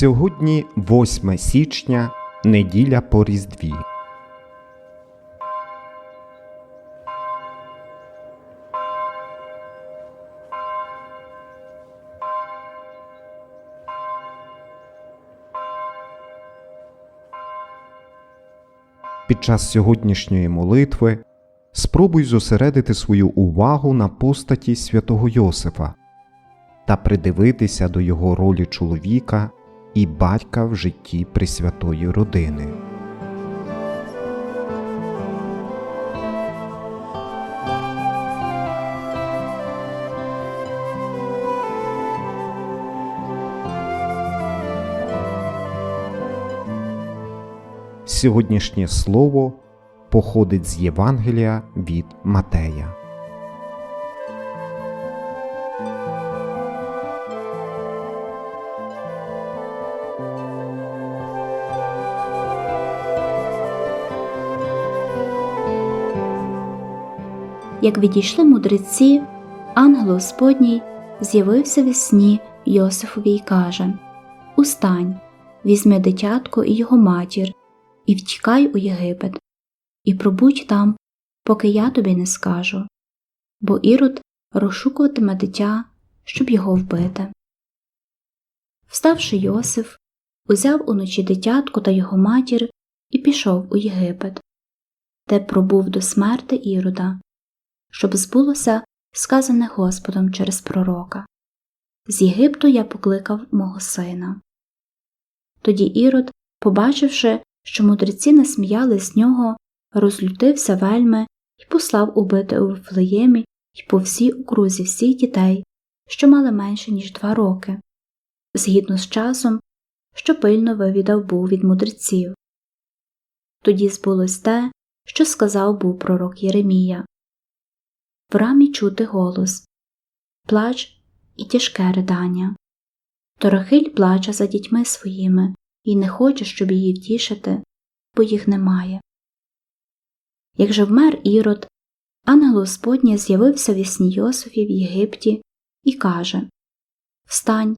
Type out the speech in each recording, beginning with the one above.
Сьогодні 8 січня, неділя по Різдві. Під час сьогоднішньої молитви спробуй зосередити свою увагу на постаті святого Йосифа та придивитися до його ролі чоловіка і батька в житті Пресвятої родини. Сьогоднішнє слово походить з Євангелія від Матея. Як відійшли мудреці, ангел Господній з'явився в сні Йосифові й каже Устань, візьми дитятко і його матір, і втікай у Єгипет, і пробудь там, поки я тобі не скажу, бо Ірод розшукуватиме дитя, щоб його вбити. Вставши Йосиф, узяв уночі дитятко та його матір і пішов у Єгипет, де пробув до смерти Ірода щоб збулося сказане Господом через пророка З Єгипту я покликав мого сина. Тоді Ірод, побачивши, що мудреці насміяли з нього, розлютився вельми і послав убити у Вифлеємі й по всій окрузі всіх дітей, що мали менше, ніж два роки, згідно з часом, що пильно вивідав був від мудреців. Тоді збулось те, що сказав був пророк Єремія в рамі чути голос, плач і тяжке ридання. Торохиль плаче за дітьми своїми і не хоче, щоб її втішити, бо їх немає. Як же вмер Ірод, ангел Господній з'явився в Існі Йосифі в Єгипті і каже Встань,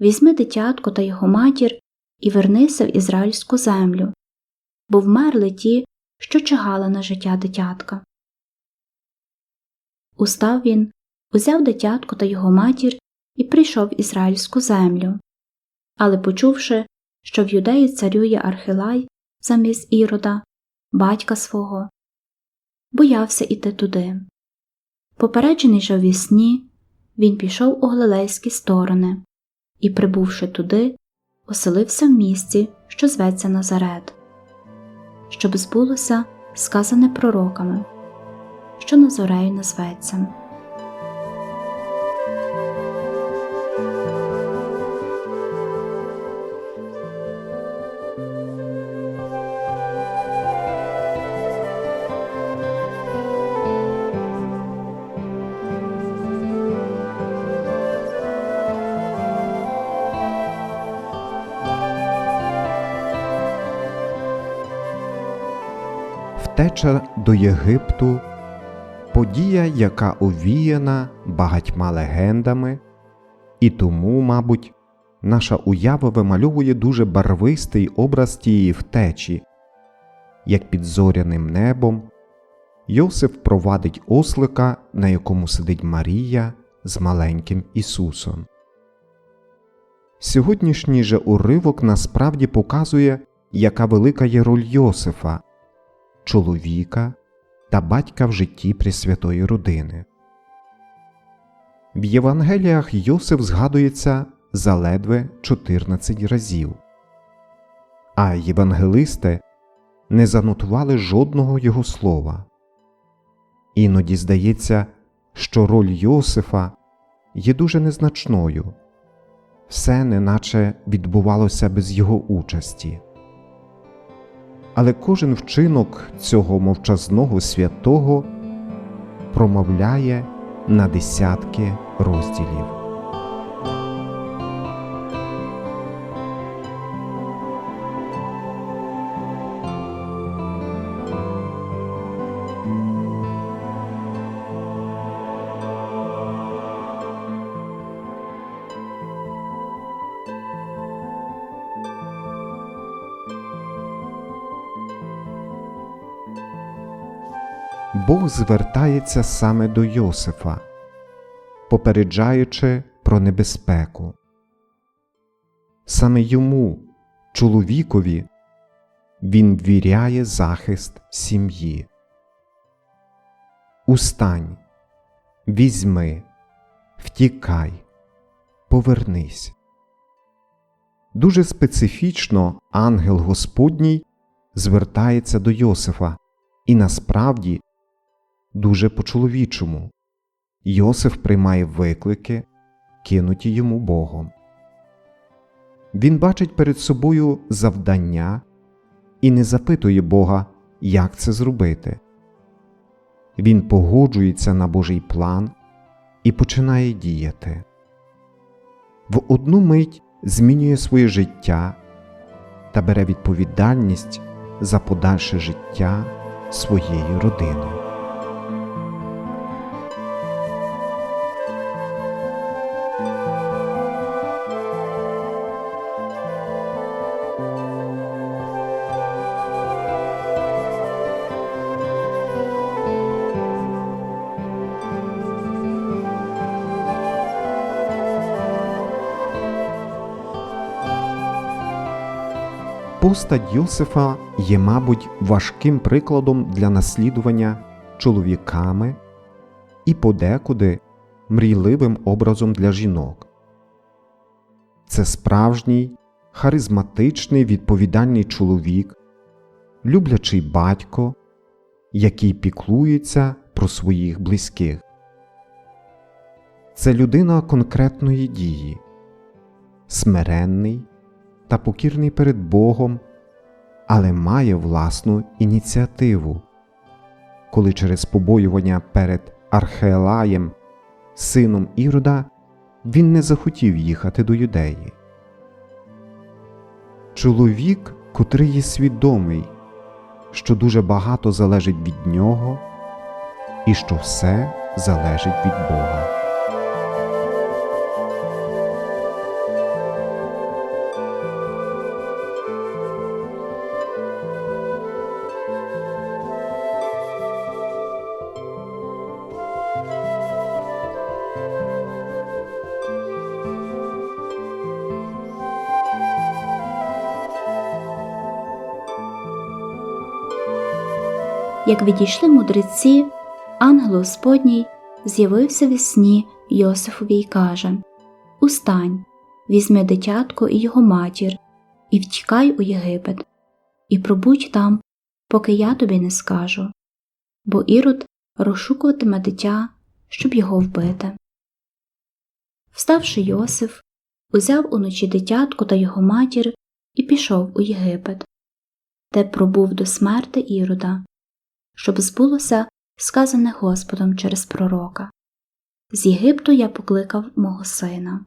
візьми дитятко та його матір і вернися в ізраїльську землю, бо вмерли ті, що чигали на життя дитятка. Устав він, узяв дитятко та його матір і прийшов в ізраїльську землю. Але, почувши, що в юдеї царює Архилай замість Ірода, батька свого, боявся іти туди. Попереджений же в сні, він пішов у Галилейські сторони і, прибувши туди, оселився в місті, що зветься Назарет, щоб збулося сказане пророками що Назорею назветься. Втеча до Єгипту подія, яка овіяна багатьма легендами, і тому, мабуть, наша уява вимальовує дуже барвистий образ тієї втечі, як під зоряним небом Йосиф провадить ослика, на якому сидить Марія з маленьким Ісусом. Сьогоднішній же уривок насправді показує, яка велика є роль Йосифа, чоловіка, та батька в житті Пресвятої родини. В Євангеліях Йосиф згадується заледве 14 разів, а євангелисти не занотували жодного його слова. Іноді здається, що роль Йосифа є дуже незначною, все неначе відбувалося без його участі але кожен вчинок цього мовчазного святого промовляє на десятки розділів. Бог звертається саме до Йосифа, попереджаючи про небезпеку. Саме йому, чоловікові, він ввіряє захист сім'ї. Устань, візьми, втікай, повернись. Дуже специфічно ангел Господній звертається до Йосифа і насправді дуже по-чоловічому. Йосиф приймає виклики, кинуті йому Богом. Він бачить перед собою завдання і не запитує Бога, як це зробити. Він погоджується на Божий план і починає діяти. В одну мить змінює своє життя та бере відповідальність за подальше життя своєї родини. Постать Йосифа є, мабуть, важким прикладом для наслідування чоловіками і подекуди мрійливим образом для жінок. Це справжній, харизматичний відповідальний чоловік, люблячий батько, який піклується про своїх близьких. Це людина конкретної дії, смиренний та покірний перед Богом, але має власну ініціативу. Коли через побоювання перед Археелаєм, сином Ірода, він не захотів їхати до юдеї. Чоловік, котрий є свідомий, що дуже багато залежить від нього і що все залежить від Бога. Як відійшли мудреці, ангел Господній з'явився в сні Йосифові й каже Устань, візьми дитятко і його матір, і втікай у Єгипет, і пробудь там, поки я тобі не скажу. Бо Ірод розшукуватиме дитя, щоб його вбити. Вставши Йосиф, узяв уночі дитятко та його матір і пішов у Єгипет, де пробув до смерти Ірода щоб збулося сказане Господом через пророка З Єгипту я покликав мого сина.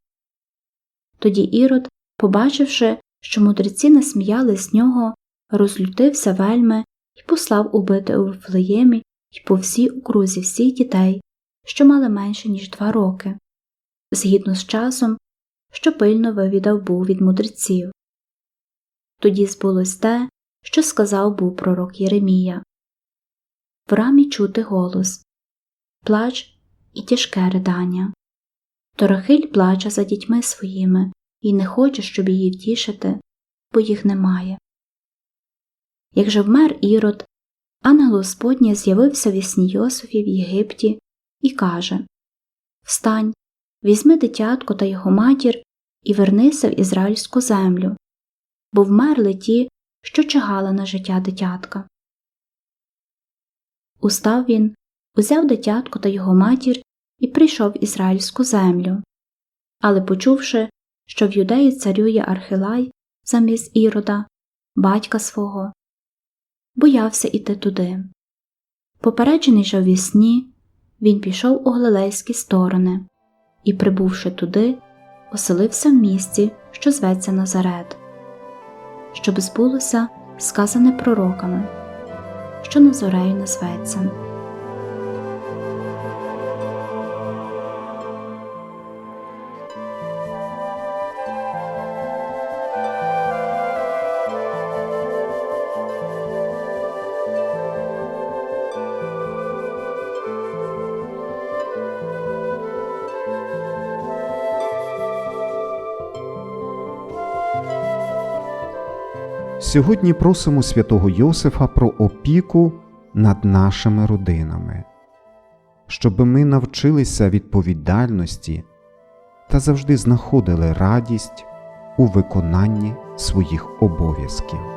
Тоді Ірод, побачивши, що мудреці насміяли з нього, розлютився вельми і послав убити у Вифлеємі й по всій окрузі всіх дітей, що мали менше, ніж два роки, згідно з часом, що пильно вивідав був від мудреців. Тоді збулось те, що сказав був пророк Єремія в рамі чути голос, плач і тяжке ридання. Торахиль плаче за дітьми своїми і не хоче, щоб її втішити, бо їх немає. Як же вмер Ірод, ангел Господній з'явився в ясні Йосифі в Єгипті і каже Встань, візьми дитятко та його матір і вернися в ізраїльську землю, бо вмерли ті, що чигали на життя дитятка. Устав він, узяв дитятко та його матір і прийшов в ізраїльську землю. Але, почувши, що в юдеї царює Архилай замість Ірода, батька свого, боявся іти туди. Попереджений же в сні, він пішов у галилейські сторони і, прибувши туди, оселився в місті, що зветься Назарет, щоб збулося сказане пророками що Назорею назветься. Сьогодні просимо святого Йосифа про опіку над нашими родинами, щоб ми навчилися відповідальності та завжди знаходили радість у виконанні своїх обов'язків.